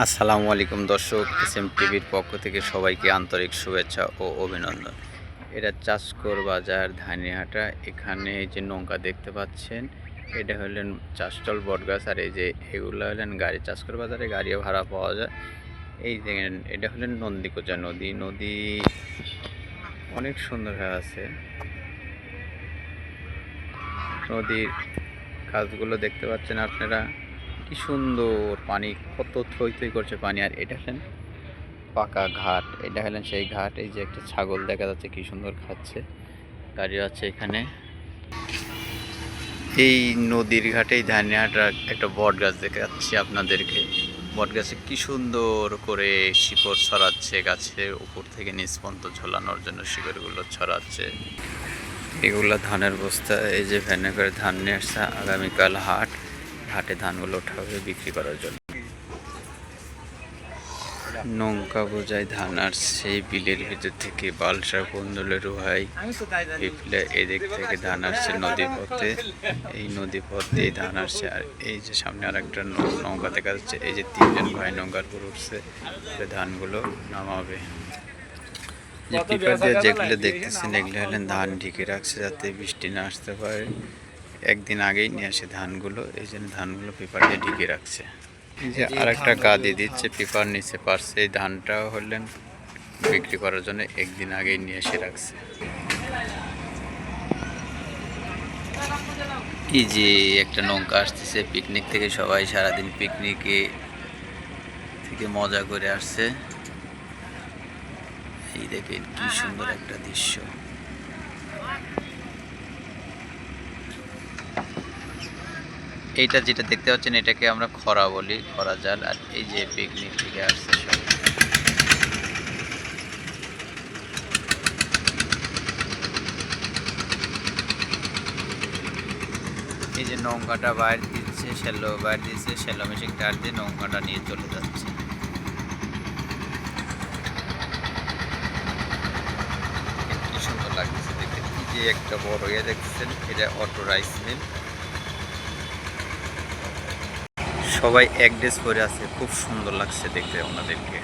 আসসালামু আলাইকুম দর্শক এস এম টিভির পক্ষ থেকে সবাইকে আন্তরিক শুভেচ্ছা ও অভিনন্দন। এটা চাষকর বাজার ধানিহাটা। এখানে যে নৌকা দেখতে পাচ্ছেন, এটা হলেন চাষটল বটগাছ। আর এই যে এগুলো হলেন গাড়ি, চাষকর বাজারে গাড়িও ভাড়া পাওয়া যায়। এই দেখেন এটা হলেন নন্দীকোচা নদী। নদী অনেক সুন্দর হয়ে আছে। নদীর কাজগুলো দেখতে পাচ্ছেন আপনারা। কি সুন্দর পানি, কত থই থই করছে পানি, আর এটা হলেন পাকা ঘাট, এটা হলেন সেই ঘাট, এই যে একটা ছাগল দেখা যাচ্ছে কি সুন্দর খাচ্ছে দাঁড়িয়ে আছে এখানে। এই নদীর ঘাটেই ধানিয়াটা একটা বট গাছ দেখাচ্ছি আপনাদেরকে। বট গাছে কি সুন্দর করে শিকড় ছড়াচ্ছে গাছের উপর থেকে নিচ ঝোলানোর জন্য শিকড়গুলো ছড়াচ্ছে। এগুলা ধানের বস্তা, এই যে ভ্যানে করে ধান নিয়ে আসছে আগামীকাল হাট। হাটে ধানগুলো ওঠা হবে বিক্রি করার জন্য। নৌকা বোঝায় ধান আর সেই বিলের ভিতর থেকে বালসা কুন্দলে রুহাই পিপলে এদিক থেকে ধান আসছে নদী পথে। এই নদী পথ ধান আসছে আর এই যে সামনে আর একটা নৌকা দেখা যাচ্ছে, এই যে তিনজন ভাই নৌকার উপর উঠছে ধানগুলো নামাবে। যে পিপার দিয়ে যেগুলো দেখতেছেন এগুলো হলেন ধান ঢেকে রাখছে যাতে বৃষ্টি না আসতে পারে। একদিন আগেই নিয়ে আসে ধানগুলো এই জন্য ধানগুলো পেপার দিয়ে ঢেকে রাখছে। যে আরেকটা গা দিয়ে দিচ্ছে পেপার নিচে পারছে এই ধানটাও হলেন বিক্রি করার জন্য একদিন আগেই নিয়ে এসে রাখছে। এই যে একটা নৌকা আসতেছে পিকনিক থেকে সবাই সারাদিন পিকনিকে থেকে মজা করে আসছে। এই দেখেন কি সুন্দর একটা দৃশ্য। এইটা যেটা দেখতে পাচ্ছেন, এটাকে আমরা খরা বলি, খরা জাল। আর এই যে পিকনিক থেকে আসছে এই যে নৌকাটা বাইর দিচ্ছে শ্যালো বাইর দিচ্ছে শ্যালো মেশিন টার দিয়ে নৌকাটা নিয়ে চলে যাচ্ছে। সুন্দর লাগছে দেখতে। যে একটা বড় ইয়ে দেখছেন, এটা অটো রাইস মিল। সবাই এক ড্রেস পরে আছে। খুব সুন্দর লাগছে দেখতে ওনাদেরকে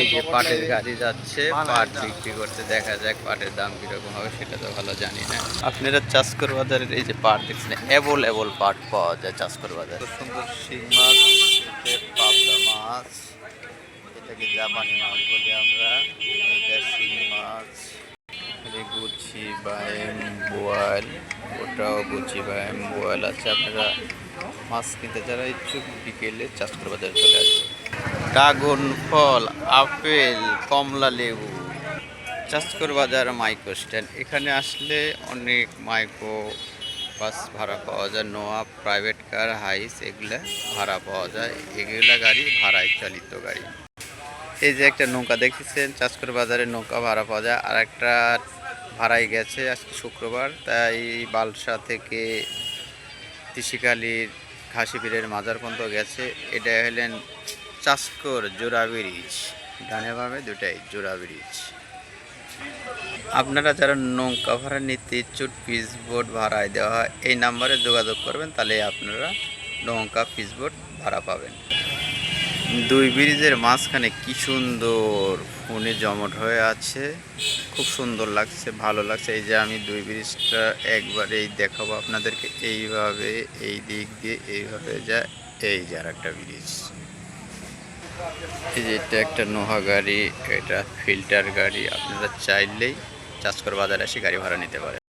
এই যে পাটের গাড়ি যাচ্ছে, পাট বিক্রি করতে দেখা যাক পাটের দাম কীরকম হবে, সেটা তো ভালো জানি না। আপনারা চাষকর বাজারের এই যে পাট দেখছেন এবল এবল পাট পাওয়া যায় চাষকর বাজারে। সুন্দর শিং মাছ পাবদা মাছ, এটাকে জাপানি মাছ বলি আমরা, এটা শিং মাছ গুচি বায়েম বোয়াল, ওটাও গুচি বায়েম বোয়াল আছে, আপনারা মাছ কিনতে যারা ইচ্ছুক, বিকেলে চাষকর বাজারে চলে আসবে। ড্রাগন, ফল, আপেল, কমলা লেবু। চাষকর বাজার মাইক্রো স্ট্যান্ড এখানে আসলে অনেক মাইক্রো বাস ভাড়া পাওয়া যায়। নোয়া, প্রাইভেট কার, হাইস, এগুলা ভাড়া পাওয়া যায়। এগুলা গাড়ি ভাড়ায় চালিত গাড়ি। এই যে একটা নৌকা দেখতেছেন চাষকর বাজারে নৌকা ভাড়া পাওয়া যায়। আর একটা ভাড়ায় গেছে আজকে শুক্রবার, তাই বালসা থেকে তিসিকালির ঘাসিপিরের মাজার পর্যন্ত গেছে। এটা হলেন চাষকর জোড়া ব্রিজ ডানে ভাবে দুটাই জোড়া ব্রিজ আপনারা যারা নৌকা ভাড়া নিতে ইচ্ছুক পিস বোট ভাড়ায় দেওয়া হয়, এই নাম্বারে যোগাযোগ করবেন, তাহলে আপনারা নৌকা পিস বোট ভাড়া পাবেন। দুই ব্রিজের মাঝখানে কি সুন্দর ফোনে জমট হয়ে আছে। খুব সুন্দর লাগছে, ভালো লাগছে। এই যে আমি দুই ব্রিজটা একবারেই দেখাবো আপনাদেরকে। এইভাবে এই দিক দিয়ে, এইভাবে যা, এই যে আর একটা ব্রিজ। এই যে এটা একটা নোহা গাড়ি, এটা ফিল্টার গাড়ি। আপনারা চাইলেই চাষ করে বাজারে এসে গাড়ি ভাড়া নিতে পারেন।